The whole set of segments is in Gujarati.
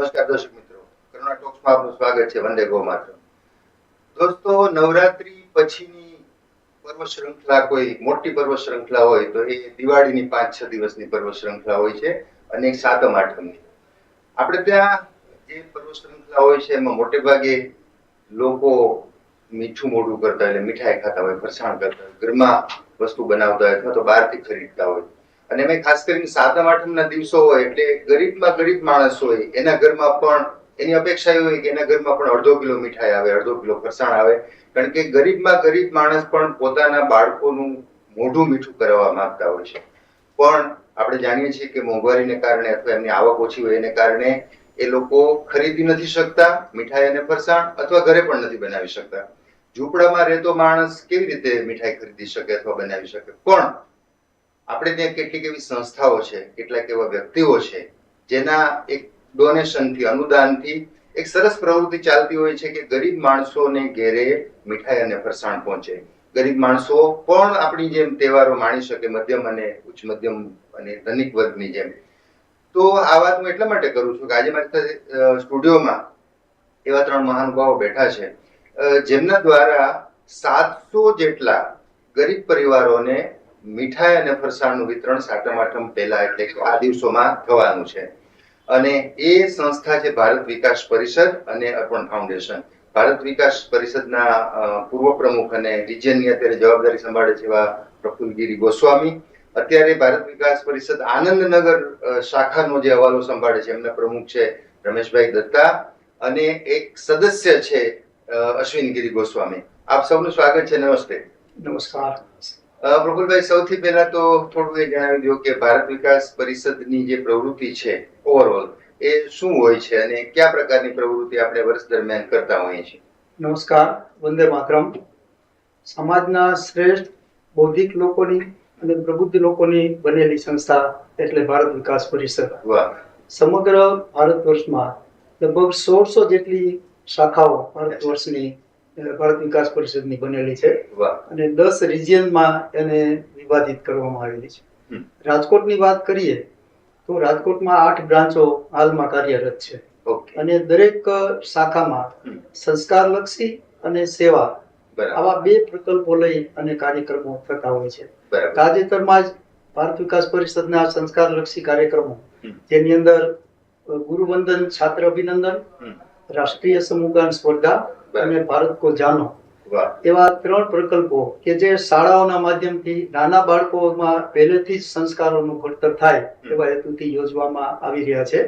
નમસ્કાર દર્શક મિત્રો. કરુણા ટોક્સમાં આપનું સ્વાગત છે. વંદે ગો માત્ર દોસ્તો, નવરાત્રી પછીની પર્વ શૃંખલા કોઈ મોટી પર્વ શૃંખલા હોય તો એ દિવાળીની પાંચ છ દિવસની પર્વ શૃંખલા હોય છે અને એક સાતમ આઠમની. આપણે ત્યાં જે પર્વ શૃંખલા હોય છે એમાં મોટે ભાગે લોકો મીઠું મોઢું કરતા એટલે મીઠાઈ ખાતા હોય, ફરસાણ કરતા હોય, ઘરમાં વસ્તુ બનાવતા હોય અથવા તો બહારથી ખરીદતા હોય. અને એમાં ખાસ કરીને સાતમ, આઠમના દિવસો હોય એટલે ગરીબમાં ગરીબ માણસ હોય, એના ઘરમાં પણ એની અપેક્ષા એવી હોય કે એના ઘરમાં પણ અડધો કિલો મીઠાઈ આવે, અડધો કિલો ફરસાણ આવે. કારણ કે ગરીબમાં ગરીબ માણસ પણ પોતાના બાળકોનું મોઢું મીઠું કરાવવા માંગતા હોય છે. પણ આપણે જાણીએ છીએ કે મોંઘવારીને કારણે અથવા એમની આવક ઓછી હોય એને કારણે એ લોકો ખરીદી નથી શકતા, મીઠાઈ અને ફરસાણ અથવા ઘરે પણ નથી બનાવી શકતા. ઝૂંપડામાં રહેતો માણસ કેવી રીતે મીઠાઈ ખરીદી શકે અથવા બનાવી શકે? પણ આપણે ત્યાં કેટલીક એવી સંસ્થાઓ છે, કેટલાક એવા વ્યક્તિઓ છે, જેના એક ડોનેશનથી અનુદાનથી એક સરસ પ્રવૃત્તિ ચાલતી હોય છે કે ગરીબ માણસોને ઘેરે મીઠાઈ અને ફરસાણ પહોંચે. ગરીબ માણસો પણ આપણી જેમ તહેવારો માણી શકે, મધ્યમ અને ઉચ્ચ મધ્યમ અને ધનિક વર્ગની જેમ. તો આ વાત હું એટલા માટે કરું છું કે આજે મારી સ્ટુડિયોમાં એવા ત્રણ મહાનુભાવો બેઠા છે જેમના દ્વારા સાતસો જેટલા ગરીબ પરિવારોને મીઠાઈ અને ફરસાણનું વિતરણ સાતમ, આઠમ, પહેલા એટલે કે આ દિવસોમાં થવાનું છે. અને એ સંસ્થા છે ભારત વિકાસ પરિષદ અને અર્પણ ફાઉન્ડેશન. ભારત વિકાસ પરિષદના પૂર્વ પ્રમુખ અને રિજિયનની અત્યારે જવાબદારી સંભાળે છે એવા પ્રફુલગીરી ગોસ્વામી. અત્યારે ભારત વિકાસ પરિષદ આનંદનગર શાખાનો જે હવાલો સંભાળે છે, એમના પ્રમુખ છે રમેશભાઈ દત્તા અને એક સદસ્ય છે અશ્વિનગીરી ગોસ્વામી. આપ સૌનું સ્વાગત છે, નમસ્તે. નમસ્કાર. પ્રફુલભાઈ સૌથી પહેલા તો થોડું એ જણાવી દો કે ભારત વિકાસ પરિષદની જે પ્રવૃત્તિ છે ઓવરઓલ એ શું હોય છે અને કયા પ્રકારની પ્રવૃત્તિ આપણે વર્ષ દરમિયાન કરતા હોઈએ છીએ? નમસ્કાર વંદે માતરમ. સમાજના શ્રેષ્ઠ બૌદ્ધિક લોકોની અને પ્રબુદ્ધ લોકોની બનેલી સંસ્થા એટલે ભારત વિકાસ પરિષદ. સમગ્ર ભારત વર્ષમાં લગભગ સોળસો જેટલી શાખાઓ ભારત વર્ષની ભારત વિકાસ પરિષદની બનેલી છે. અને દસ રિજિયનમાં એને વિભાજિત કરવામાં આવેલી છે. રાજકોટની વાત કરીએ તો રાજકોટમાં આઠ બ્રાન્ચો હાલમાં કાર્યરત છે. અને દરેક શાખામાં સંસ્કારલક્ષી અને સેવા આવા બે પ્રકલ્પો લઈ અને કાર્યક્રમો થતા હોય છે. તાજેતરમાં જ ભારત વિકાસ પરિષદના સંસ્કારલક્ષી કાર્યક્રમો જેની અંદર ગુરુવંદન છાત્ર અભિનંદન રાષ્ટ્રીય સમૂહગાન સ્પર્ધા બરાબર. ભારત કો જાનો. એવા ત્રણ પ્રકલ્પો કે જે શાળાઓના માધ્યમથી નાના બાળકોમાં પહેલેથી જ સંસ્કારોનું ઘડતર થાય એવા હેતુથી યોજવામાં આવી રહ્યા છે.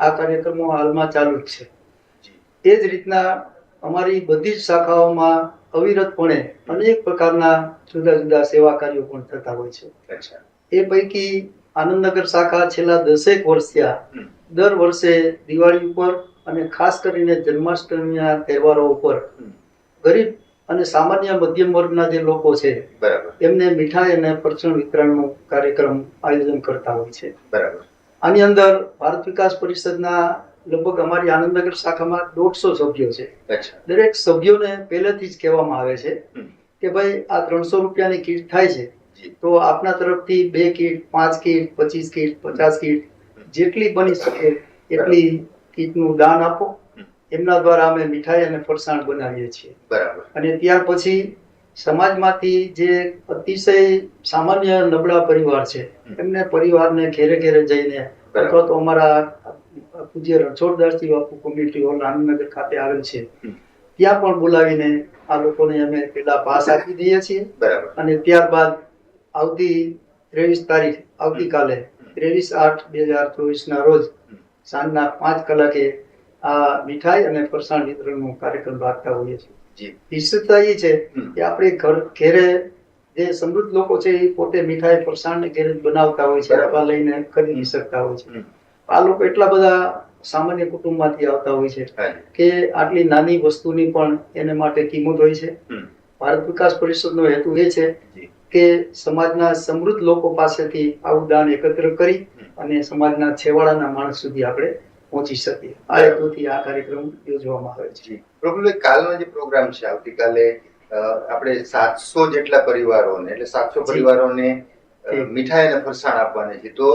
આ કાર્યક્રમો હાલમાં ચાલુ જ છે. એ જ રીતના અમારી બધી જ શાખાઓમાં અવિરતપણે અનેક પ્રકારના જુદા જુદા સેવા કાર્યો પણ થતા હોય છે. એ પૈકી આનંદનગર શાખા છેલ્લા દસેક વર્ષ થયા. દર વર્ષે દિવાળી ઉપર અને ખાસ કરીને જન્માષ્ટમીના તહેવારો ઉપર ગરીબ અને સામાન્ય મધ્યમ વર્ગના જે લોકો છે બરાબર. એમને મીઠાઈ અને પરચણ વિતરણનો કાર્યક્રમ આયોજન કરતા હોય છે. બરાબર. આની અંદર ભારત વિકાસ પરિષદના લગભગ અમારી આનંદનગર શાખામાં દોઢસો સભ્યો છે. દરેક સભ્યોને પહેલેથી જ કહેવામાં આવે છે કે ભાઈ આ ત્રણસો રૂપિયાની કીટ થાય છે. તો આપના તરફથી બે કીટ પાંચ કીટ પચીસ કીટ પચાસ કીટ જેટલી બની શકે એટલી કીટનું દાન આપો. એમના દ્વારા અમે મીઠાઈ અને ફરસાણ બનાવીએ છીએ. બરાબર. અને ત્યાર પછી સમાજમાંથી જે અતિશય સામાન્ય નબળા પરિવાર છે એમને પરિવારને ઘેરે ઘેરે જઈને અથવા તો અમારા પૂજ્ય રણછોડદાસજી બાપુ કોમ્યુનિટી હોલ આનંદનગર ખાતે આવેલ છે. ત્યાં પણ બોલાવીને આ લોકોને અમે પેલા પાસ આપી દઈએ છીએ. અને ત્યારબાદ આવતી ત્રેવીસ તારીખ આવતીકાલે ત્રેવીસ આઠ બે હજાર ચોવીસ ના રોજ સાંજના પાંચ કલાકે આ મીઠાઈ અને ફરસાણ વિતરણનો કાર્યક્રમ રાખતા હોઈએ છીએ. વિશેષતા એ છે કે આપણે ઘર ઘેરે જે સમૃદ્ધ લોકો છે એ પોતે મીઠાઈ ફરસાણ ઘેરે બનાવતા હોય છે બરાબર. લઈને ખરીદી શકતા હોય છે. આ લોકો એટલા બધા સામાન્ય કુટુંબમાંથી આવતા હોય છે કે આટલી નાની વસ્તુની પણ એને માટે કિંમત હોય છે. ભારત વિકાસ પરિષદનો હેતુ એ છે કે સમાજના સમૃદ્ધ લોકો પાસેથી આવું દાન એકત્ર કરી અને સમાજના છેવાડાના માણસ સુધી આપણે પહોંચી શકીએ. આ હેતુથી આ કાર્યક્રમ યોજવામાં આવે છે. પ્રફુલભાઈ કાલનો જે પ્રોગ્રામ છે આવતીકાલે આપણે સાતસો જેટલા પરિવારોને એટલે સાતસો પરિવારોને મીઠાઈ અને ફરસાણ આપવાની છે. તો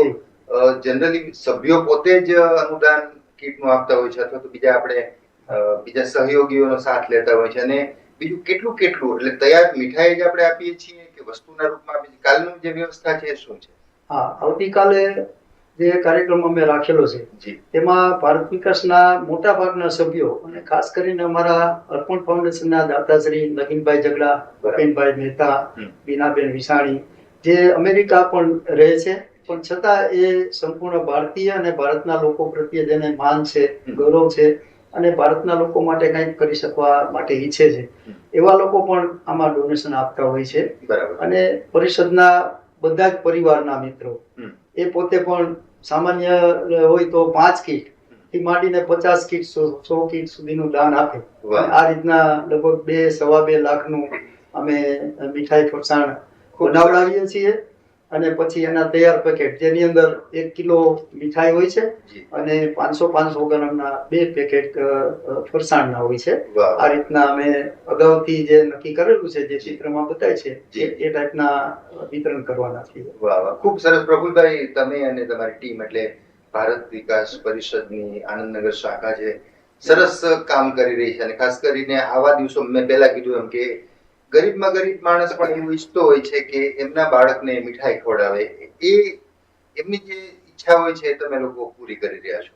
જનરલી સભ્યો પોતે જ અનુદાન કીટનું આપતા હોય છે અથવા તો બીજા આપણે બીજા સહયોગીઓનો સાથ લેતા હોય છે. અને બીજું કેટલું કેટલું? એટલે તૈયાર મીઠાઈ જ આપણે આપીએ છીએ કે વસ્તુના રૂપમાં આપીએ છીએ કાલનું જે વ્યવસ્થા છે એ શું છે? હા આવતીકાલે જે કાર્યક્રમ અમે રાખેલો છે તેમાં ભારત વિકાસના મોટા ભાગના સભ્યો અને ખાસ કરીને અમારા અર્પણ ફાઉન્ડેશનના દાતાશ્રી નગીનભાઈ જગડા ભૂપેનભાઈ મહેતા બીનાબેન વિસાણી જે અમેરિકા પણ રહે છે પણ છતાં એ સંપૂર્ણ ભારતીય અને ભારતના લોકો પ્રત્યે જેને માન છે ગૌરવ છે અને ભારતના લોકો માટે કંઈક કરી શકવા માટે ઈચ્છે છે. એવા લોકો પણ આમાં ડોનેશન આપતા હોય છે. અને પરિષદના બધા જ પરિવારના મિત્રો એ પોતે પણ સામાન્ય હોય તો પાંચ કીટથી માંડીને પચાસ કીટ સો કીટ સુધીનું દાન આપે. આ રીતના લગભગ બે સવા બે લાખનું અમે મીઠાઈ ફરસાણ બનાવડાવીએ છીએ. અને પછી એના તૈયાર પેકેટ જેની અંદર એક કિલો મીઠાઈ હોય છે અને પાંચસો પાંચસો ગ્રામના બે પેકેટ ફરસાણના હોય છે. આ રીતના અમે અગાઉથી જે નક્કી કરેલું છે જે ચિત્રમાં બતાય છે જી. એ ટાઈપના વિતરણ કરવાના વાહ. ખૂબ સરસ. પ્રફુલભાઈ તમે અને તમારી ટીમ એટલે ભારત વિકાસ પરિષદની આનંદનગર શાખા છે સરસ કામ કરી રહી છે અને ખાસ કરીને આવા દિવસો મેં પહેલા કીધું એમ કે ગરીબમાં ગરીબ માણસ પણ એવું ઈચ્છતો હોય છે કે એમના બાળકને મીઠાઈ ખવડાવે. એ એમની જે ઈચ્છા હોય છે તમે લોકો પૂરી કરી રહ્યા છો.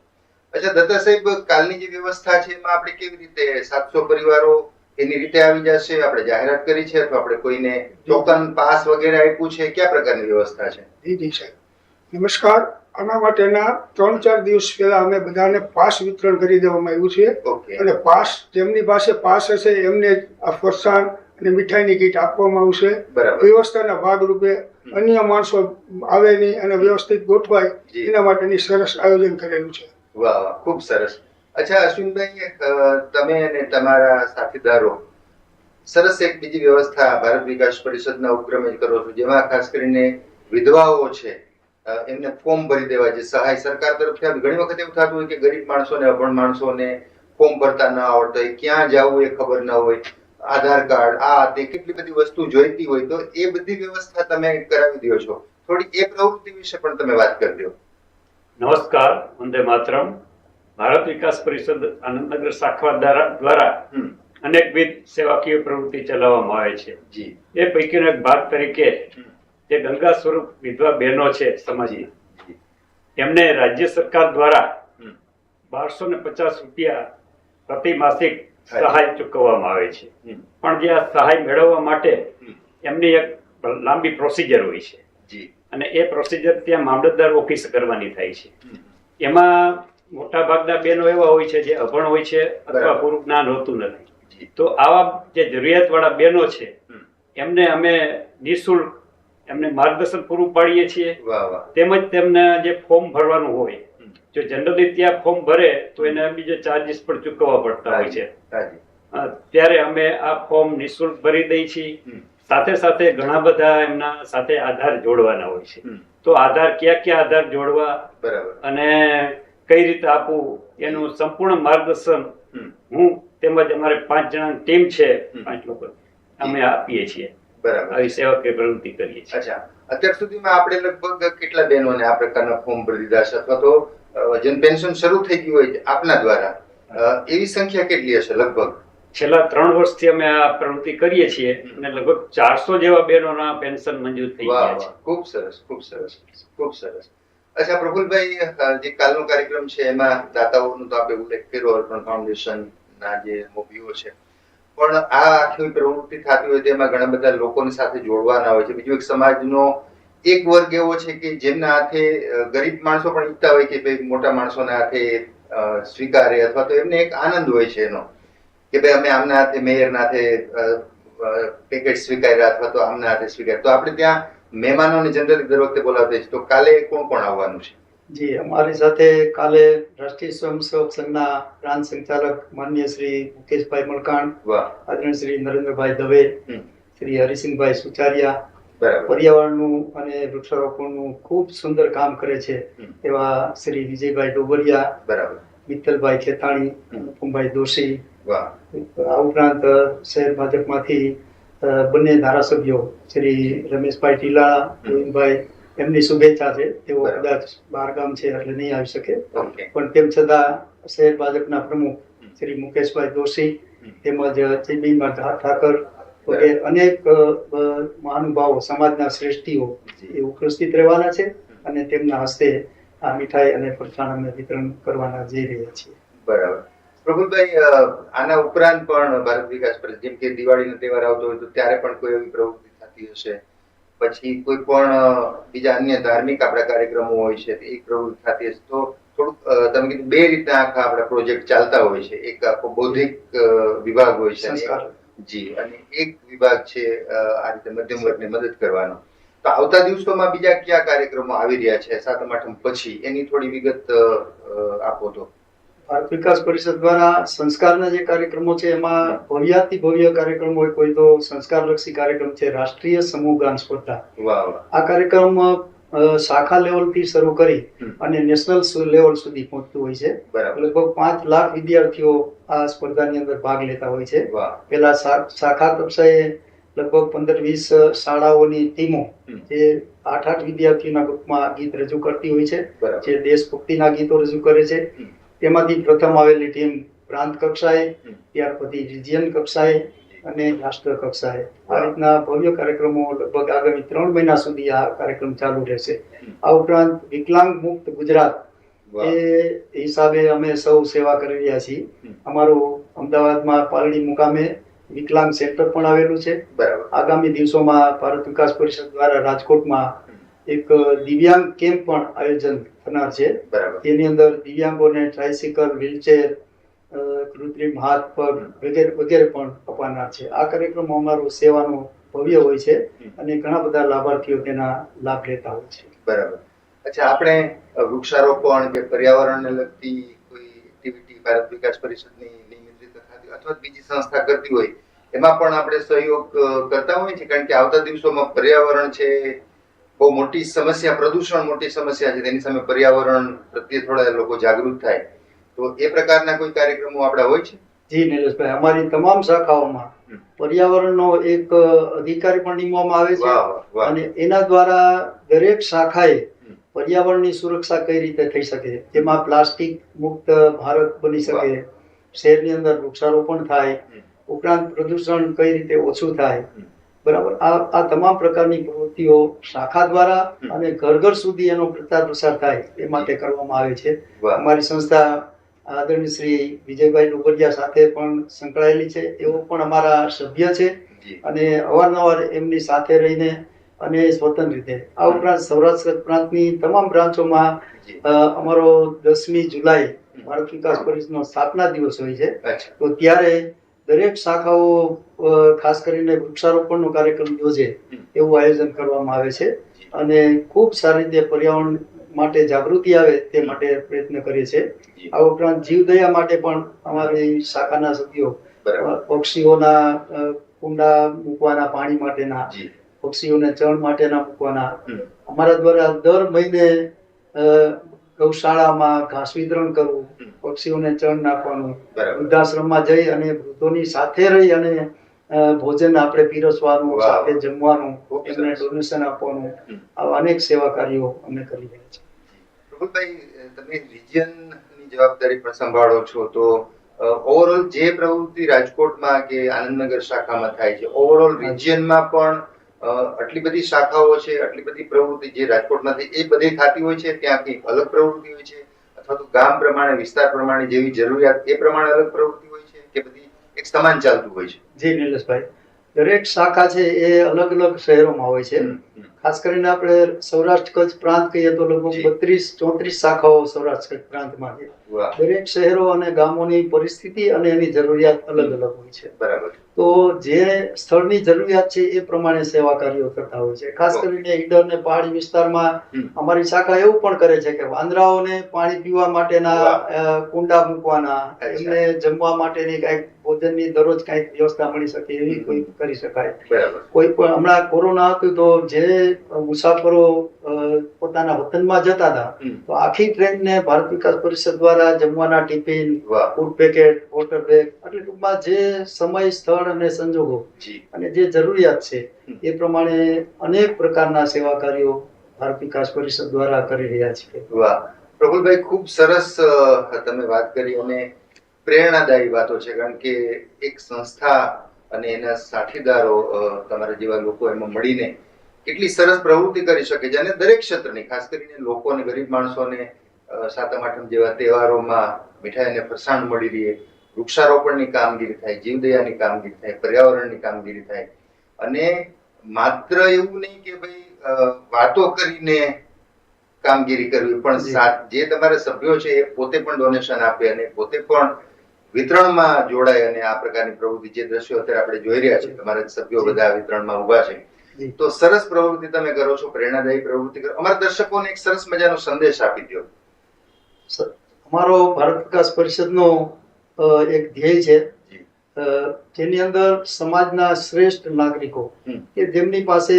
અચ્છા દત્તા સાહેબ કાલની જે વ્યવસ્થા છે એમાં આપણે કેવી રીતે સાતસો પરિવારો એની રીતે આવી જશે? આપણે જાહેરાત કરી છે અથવા આપણે કોઈને ટોકન પાસ વગેરે આપ્યું છે? કયા પ્રકારની વ્યવસ્થા છે? જી જી સાહેબ. નમસ્કાર. આના માટેના ત્રણ ચાર દિવસ પહેલા અમે બધાને પાસ વિતરણ કરી દેવામાં આવ્યું છે. ઓકે. અને પાસ જેમની પાસે પાસ હશે એમને આ અને મીઠાઈની કીટ આપવામાં આવશે. વ્યવસ્થાના ભાગરૂપે અન્ય માણસો આવે નહીં અને વ્યવસ્થિત ગોઠવાય એના માટેની સરસ આયોજન કરેલું છે. વાહ વાહ ખૂબ સરસ. અચ્છા અશ્વિનભાઈ તમે અને તમારા સાથીદારો સરસ એક બીજી વ્યવસ્થા ભારત વિકાસ પરિષદના ઉપક્રમે કરો છો જેમાં ખાસ કરીને વિધવાઓ છે એમને ફોર્મ ભરી દેવા જે સહાય સરકાર તરફથી આવી. ઘણી વખત એવું થતું હોય કે ગરીબ માણસોને અભણ માણસોને ફોર્મ ભરતા ન આવડતા હોય ક્યાં જવું એ ખબર ન હોય. આધાર કાર્ડ આ તે કેટલી બધી વસ્તુ જોઈતી હોય તો એ બધી વ્યવસ્થા તમે કરાવી દો છો. થોડી એ પ્રવૃત્તિ વિશે પણ તમે વાત કરી દો નમસ્કાર વંદે માતરમ. ભારત વિકાસ પરિષદ આનંદનગર શાખા દ્વારા દ્વારા અનેકવિધ સેવાકીય પ્રવૃત્તિ ચલાવવામાં આવે છે. જી. એ પૈકીનો એક ભાગ તરીકે. જે ગંગા સ્વરૂપ વિધવા બહેનો છે સમાજની. એમને રાજ્ય સરકાર દ્વારા બારસો ને પચાસ રૂપિયા પ્રતિ માસિક. સહાય ચૂકવવામાં આવે છે. પણ જે આ સહાય મેળવવા માટે એમની એક લાંબી પ્રોસિજર હોય છે. અને એ પ્રોસિજર ત્યાં મામલતદાર ઓફિસ કરવાની થાય છે. એમાં મોટા ભાગના બહેનો એવા હોય છે જે અભણ હોય છે અથવા પૂરું જ્ઞાન હોતું નથી. તો આવા જે જરૂરિયાતવાળા બહેનો છે એમને અમે નિઃશુલ્ક એમને માર્ગદર્શન પૂરું પાડીએ છીએ. તેમજ તેમને જે ફોર્મ ભરવાનું હોય. જો જનરલી ત્યાં ફોર્મ ભરે તો એને બીજો ચાર્જીસ પણ ચૂકવવા પડતા હોય છે. ત્યારે અમે આ ફોર્મ નિઃશુલ્ક ભરી દઈએ છીએ. સાથે સાથે ઘણા બધા એમના સાથે આધાર જોડવાના હોય છે. તો આધાર ક્યાં ક્યાં આધાર જોડવા બરાબર. અને કઈ રીતે આપવું એનું સંપૂર્ણ માર્ગદર્શન. હું તેમજ અમારે પાંચ જણા ટીમ છે પાંચ લોકો અમે આપીએ છીએ. બરાબર. આવી સેવાકીય પ્રવૃત્તિ કરીએ છીએ. અચ્છા. અત્યાર સુધીમાં આપણે લગભગ કેટલા બહેનોને આ પ્રકારના ફોર્મ ભરી દીધા છે? અથવા તો જેમ પેન્શન શરૂ થઈ ગયું હોય આપના દ્વારા એવી સંખ્યા કેટલી હશે લગભગ? છેલ્લા ત્રણ વર્ષથી અમે આ પ્રવૃત્તિ કરીએ છીએ અને લગભગ ચારસો જેવા બહેનોના પેન્શન મંજૂર થઈ ગયા છે. ખૂબ સરસ ખૂબ સરસ ખૂબ સરસ. અચ્છા પ્રફુલભાઈ જે કાલનો કાર્યક્રમ છે એમાં દાતાઓનો તો આપણે ઉલ્લેખ કર્યો અર્પણ ફાઉન્ડેશનના જે મૂવીઓ છે. પણ આ આખી પ્રવૃત્તિ થતી હોય તેમાં ઘણા બધા લોકોની સાથે જોડવાના હોય છે. બીજું એક સમાજનો એક વર્ગ એવો છે કે જેમના હાથે ગરીબ માણસો પણ ઈચ્છતા હોય કે ભાઈ મોટા માણસોના હાથે સ્વીકારે અથવા તો એમને એક આનંદ હોય છે એનો. કે ભાઈ અમે આમના હાથે મેયરના હાથે પેકેટ સ્વીકાર્યા અથવા તો આમના હાથે સ્વીકાર તો આપણે ત્યાં મહેમાનોને જનરલી દર વખતે બોલાવતા છીએ. તો કાલે કોણ કોણ આવવાનું છે? જી અમારી સાથે કાલે રાષ્ટ્રીય સ્વયંસેવક સંઘના પ્રાંત સંચાલક માન્ય શ્રી મુકેશભાઈ મલકાણ આદરણીય શ્રી નરેન્દ્રભાઈ દવે શ્રી હરિસિંહભાઈ સુચારિયા પર્યાવરણનું અને વૃક્ષારોપણનું ખૂબ સુંદર કામ કરે છે એવા શ્રી વિજયભાઈ ડોબરિયા બરાબર. મિત્તલભાઈ ખેતાણી અનુપમભાઈ દોશી આ ઉપરાંત શહેર ભાજપમાંથી બંને ધારાસભ્યો શ્રી રમેશભાઈ ટીલા ગોવિંદભાઈ એમની શુભેચ્છા છે. તેઓ. કદાચ બહારગામ છે એટલે નહીં આવી શકે. પણ તેમ છતાં શહેર ભાજપના પ્રમુખ શ્રી મુકેશભાઈ દોશી તેમજ ચીબીમાં ઠાકર વગેરે અનેક મહાનુભાવો સમાજના શ્રેષ્ઠીઓ એ ઉપસ્થિત રહેવાના છે અને તેમના હસ્તે આ મીઠાઈ અને ફરસાણ અમે વિતરણ કરવાના જઈ રહ્યા છીએ. બરાબર. પ્રભુભાઈ આના ઉપરાંત પણ ભારત વિકાસ પર જેમ કે દિવાળીનો તહેવાર આવતો હોય તો ત્યારે પણ કોઈ એવી પ્રવૃત્તિ થતી હશે? પછી કોઈ પણ બીજા અન્ય ધાર્મિક આપણા કાર્યક્રમો હોય છે એ પ્રવૃત્તિ થતી હશે? તો થોડુંક તમે કીધું બે રીતના આખા આપણા પ્રોજેક્ટ ચાલતા હોય છે. એક આખો બૌદ્ધિક વિભાગ હોય છે જી અને એક વિભાગ છે આ રીતે મધ્યમ વર્ગને મદદ કરવાનો. તો આવતા દિવસોમાં બીજા કયા કાર્યક્રમો આવી રહ્યા છે સાતમ આઠમ પછી? એની થોડી વિગત આપો તો. ભારત વિકાસ પરિષદ દ્વારા સંસ્કારના જે કાર્યક્રમો છે એમાં ભવ્યાતિ ભવ્ય કાર્યક્રમ હોય કોઈ તો સંસ્કારલક્ષી કાર્યક્રમ છે રાષ્ટ્રીય સમૂહ ગાન સ્પર્ધા. આ કાર્યક્રમ અ, શાખા લેવલથી શરૂ કરી અને નેશનલ લેવલ સુધી પહોંચતું હોય છે. બરાબર. લગભગ પાંચ લાખ વિદ્યાર્થીઓ આ સ્પર્ધાની અંદર ભાગ લેતા હોય છે. પેલા શાખા કક્ષાએ લગભગ પંદર વીસ શાળાઓની ટીમો જે આઠ આઠ વિદ્યાર્થીઓના ગ્રુપમાં ગીત રજૂ કરતી હોય છે. જે દેશભક્તિના ગીતો રજૂ કરે છે. તેમાંથી પ્રથમ આવેલી ટીમ પ્રાંત કક્ષાએ ત્યાર પછી રિજિયન કક્ષાએ અને રાષ્ટ્ર કક્ષાએ. આ રીતના ભવ્ય કાર્યક્રમો લગભગ આગામી ત્રણ મહિના સુધી આ કાર્યક્રમ ચાલુ રહેશે. આ ઉપરાંત વિકલાંગ મુક્ત ગુજરાત એ હિસાબે અમે સૌ સેવા કરી રહ્યા છીએ. અમારું અમદાવાદમાં પાલડી મુકામે વિકલાંગ સેન્ટર પણ આવેલું છે. આગામી દિવસોમાં ભારત વિકાસ પરિષદ દ્વારા રાજકોટમાં એક દિવ્યાંગ કેમ્પ પણ આયોજન થનાર છે. તેની અંદર દિવ્યાંગોને ટ્રાયસિકલ વ્હીલચેર કૃત્રિમ હાથ પગ વગેરે વગેરે પણ અપાનાર છે. આ કાર્યક્રમ અમારો સેવાનો ભવ્ય હોય છે અને ઘણા બધા લાભાર્થીઓ તેના લાભ લેતા હોય છે. બરાબર. અચ્છા, આપણે વૃક્ષારોપણ કે પર્યાવરણને લગતી કોઈ એક્ટિવિટી ભારત વિકાસ પરિષદની નિયમિત રીતે થતી અથવા બીજી સંસ્થા કરતી હોય, એમાં પણ આપણે સહયોગ કરતા હોઈએ છીએ? કારણ કે આવતા દિવસોમાં પર્યાવરણ છે, બહુ મોટી સમસ્યા, પ્રદૂષણ મોટી સમસ્યા છે. તેની સામે પર્યાવરણ પ્રત્યે થોડા લોકો જાગૃત થાય. તો એ પ્રકારના કોઈ કાર્યક્રમો આપણા હોય છે? જી નિલેશભાઈ અમારી તમામ શાખાઓમાં પર્યાવરણનો એક અધિકારી પણ નીમવામાં આવે છે અને એના દ્વારા દરેક શાખાએ. પર્યાવરણની સુરક્ષા કઈ રીતે થઈ શકે? તેમાં પ્લાસ્ટિક મુક્ત ભારત બની શકે શહેરની અંદર વૃક્ષારોપણ થાય ઉપરાંત પ્રદૂષણ કઈ રીતે ઓછું થાય. બરાબર? આ આ તમામ પ્રકારની પ્રવૃત્તિઓ શાખા દ્વારા અને ઘર ઘર સુધી એનો પ્રચાર પ્રસાર થાય એ માટે કરવામાં આવે છે. અમારી સંસ્થા આદરણીય શ્રી વિજયભાઈ ડુબરિયા સાથે પણ સંકળાયેલી છે. એવો પણ અમારા સભ્ય છે અને અવારનવાર એમની સાથે રહીને અને સ્વતંત્ર રીતે. આ ઉપરાંત સૌરાષ્ટ્ર પ્રાંતની તમામ બ્રાન્ચોમાં અમારો દસમી જુલાઈ ભારત વિકાસ પરિષદનો સ્થાપના દિવસ હોય છે. તો ત્યારે દરેક શાખાઓ ખાસ કરીને વૃક્ષારોપણનો કાર્યક્રમ યોજે એવું આયોજન કરવામાં આવે છે. અને ખૂબ સારી રીતે પર્યાવરણ માટે જાગૃતિ આવે તે માટે પ્રયત્ન કરીએ છીએ. આ ઉપરાંત જીવદયા માટે પણ અમારી શાખાના સભ્યો પક્ષીઓના કુંડા મૂકવાના પાણી માટેના પક્ષીઓને ચણ માટેના મૂકવાના. અમારા દ્વારા દર મહિને ગૌશાળામાં ઘાસ વિતરણ કરવું પક્ષીઓને ચણ નાખવાનું વૃદ્ધાશ્રમમાં જઈ અને વૃદ્ધોની સાથે રહી અને ભોજન આપણે પીરસવાનું. સાથે જમવાનું એમને ડોનેશન આપવાનું. આવા અનેક સેવા કાર્યો અમે કરી રહ્યા છીએ. પ્રફુલભાઈ તમે રિજિયનની જવાબદારી પણ સંભાળો છો તો ઓવરઓલ જે પ્રવૃત્તિ રાજકોટમાં કે આનંદનગર શાખામાં થાય છે ઓવરઓલ રિજિયનમાં પણ આટલી બધી શાખાઓ છે આટલી બધી પ્રવૃત્તિ જે રાજકોટમાં થઈ એ બધી થતી હોય છે ત્યાં કંઈક અલગ પ્રવૃત્તિ હોય છે અથવા તો ગામ પ્રમાણે વિસ્તાર પ્રમાણે જેવી જરૂરિયાત એ પ્રમાણે અલગ પ્રવૃત્તિ હોય છે કે બધી એક સમાન ચાલતું હોય છે? જી નિલેશભાઈ. દરેક શાખા છે એ અલગ અલગ શહેરોમાં હોય છે. ખાસ કરીને આપણે સૌરાષ્ટ્ર કચ્છ પ્રાંત કહીએ તો લગભગ બત્રીસ ચોત્રીસ શાખાઓ સૌરાષ્ટ્ર કચ્છ પ્રાંતમાં છે. દરેક શહેરો અને ગામોની પરિસ્થિતિ અને એની જરૂરિયાત અલગ અલગ હોય છે. બરાબર. તો જે સ્થળની જરૂરિયાત છે એ પ્રમાણે સેવા કાર્યો કરતા હોય છે. ખાસ કરીને ઈડર ને પહાડી વિસ્તારમાં અમારી શાખા એવું પણ કરે છે કે વાંદરાઓને પાણી પીવા માટેના કુંડા મૂકવાના. એમને જમવા માટેની કંઈક ભોજનની દરરોજ કંઈક વ્યવસ્થા મળી શકે એવી કોઈ કરી શકાય. કોઈ પણ હમણાં કોરોના હતું તો જે મુસાફરો પોતાના વતનમાં જતા હતા. તો આખી ટ્રેનને ભારત વિકાસ પરિષદ દ્વારા જમવાના tiffin food packet water bag એટલે ટૂંકમાં જે સમય સ્થળ અને સંજોગો અને જે જરૂરિયાત છે એ પ્રમાણે અનેક પ્રકારના સેવા કાર્યો ભારત વિકાસ પરિષદ દ્વારા કરી રહ્યા છે વાહ. પ્રફુલભાઈ ખૂબ સરસ તમે વાત કરી અને પ્રેરણાદાયી વાતો છે કારણ કે એક સંસ્થા અને એના સાથીદારો તમારા જેવા લોકો એમાં મળીને કેટલી સરસ પ્રવૃત્તિ કરી શકે છે અને દરેક ક્ષેત્રની ખાસ કરીને લોકોને ગરીબ માણસોને સાતમ આઠમ જેવા તહેવારોમાં મીઠાઈ અને ફરસાણ મળી રહે વૃક્ષારોપણની કામગીરી થાય જીવદયાની કામગીરી થાય પર્યાવરણની કામગીરી થાય. અને માત્ર એવું નહીં કે ભાઈ વાતો કરીને કામગીરી કરવી પણ જે. તમારા સભ્યો છે એ પોતે પણ ડોનેશન આપે અને પોતે પણ વિતરણમાં જોડાય અને આ પ્રકારની પ્રવૃત્તિ જે દ્રશ્યો અત્યારે આપણે જોઈ રહ્યા છીએ તમારા સભ્યો બધા વિતરણમાં ઊભા છે. તો સરસ પ્રવૃત્તિ તમે કરો છો પ્રેરણાદાયી પ્રવૃત્તિ કરો. અમારા દર્શકોને એક સરસ મજાનો સંદેશ આપી દો અમારો ભારત વિકાસ પરિષદનો એક ધ્યેય છે. જેની અંદર સમાજના શ્રેષ્ઠ નાગરિકો કે જેમની પાસે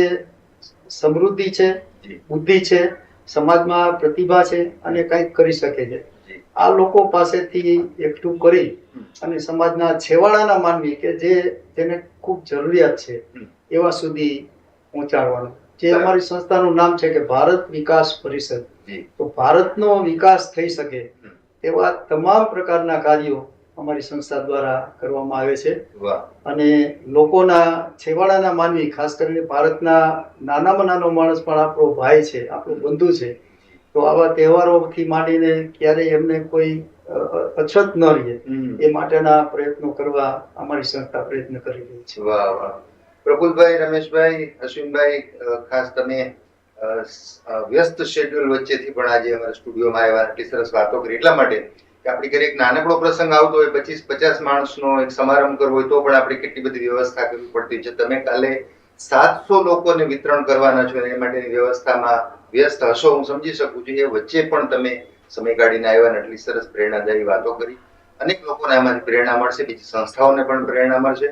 સમૃદ્ધિ છે બુદ્ધિ છે સમાજમાં પ્રતિભા છે અને કંઈક કરી શકે છે. આ લોકો પાસેથી એકઠું કરી અને સમાજના છેવાડાના માનવી કે જે જેને ખૂબ જરૂરિયાત છે એવા સુધી પહોંચાડવાનું જે અમારી સંસ્થાનું નામ છે કે ભારત વિકાસ પરિષદ. તો ભારતનો વિકાસ થઈ શકે તેવા તમામ પ્રકારના કાર્યો અમારી સંસ્થા દ્વારા કરવામાં આવે છે. અને લોકોના છેવાડાના માનવી ખાસ કરીને ભારતના નાનામાં નાનો માણસ પણ આપણો ભાઈ છે આપણો બંધુ છે. તો આવા તહેવારોથી માંડીને ક્યારેય એમને કોઈ અછત ન રહે. એ માટેના પ્રયત્નો કરવા અમારી સંસ્થા પ્રયત્ન કરી રહી છે. વાહ વાહ. પ્રફુલભાઈ, રમેશભાઈ, અશ્વિનભાઈ ખાસ તમે વ્યસ્ત શેડ્યુલ વચ્ચેથી પણ આજે અમારા સ્ટુડિયોમાં આવ્યા આટલી સરસ વાતો કરી. એટલા માટે કે આપણી ઘરે એક નાનકડો પ્રસંગ આવતો હોય, પચીસ પચાસ માણસનો એક સમારંભ કરવો હોય, તો પણ આપણે કેટલી બધી વ્યવસ્થા કરવી પડતી છે. તમે કાલે સાતસો લોકોને વિતરણ કરવાના છો એ માટેની વ્યવસ્થામાં વ્યસ્ત હશો, હું સમજી શકું છું. એ વચ્ચે પણ તમે સમય કાઢીને આવ્યા અને આટલી સરસ પ્રેરણાદાયી વાતો કરી. અનેક લોકોને આમાંથી પ્રેરણા મળશે, બીજી સંસ્થાઓને પણ પ્રેરણા મળશે.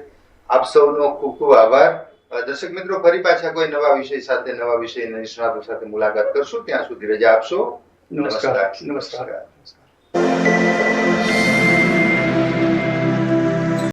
આપ સૌનો ખૂબ ખૂબ આભાર. દર્શક મિત્રો ફરી પાછા કોઈ નવા વિષય સાથે નવા વિષય નિષ્ણાતો સાથે મુલાકાત કરશું. ત્યાં સુધી રજા આપશો. નમસ્કાર. નમસ્કાર.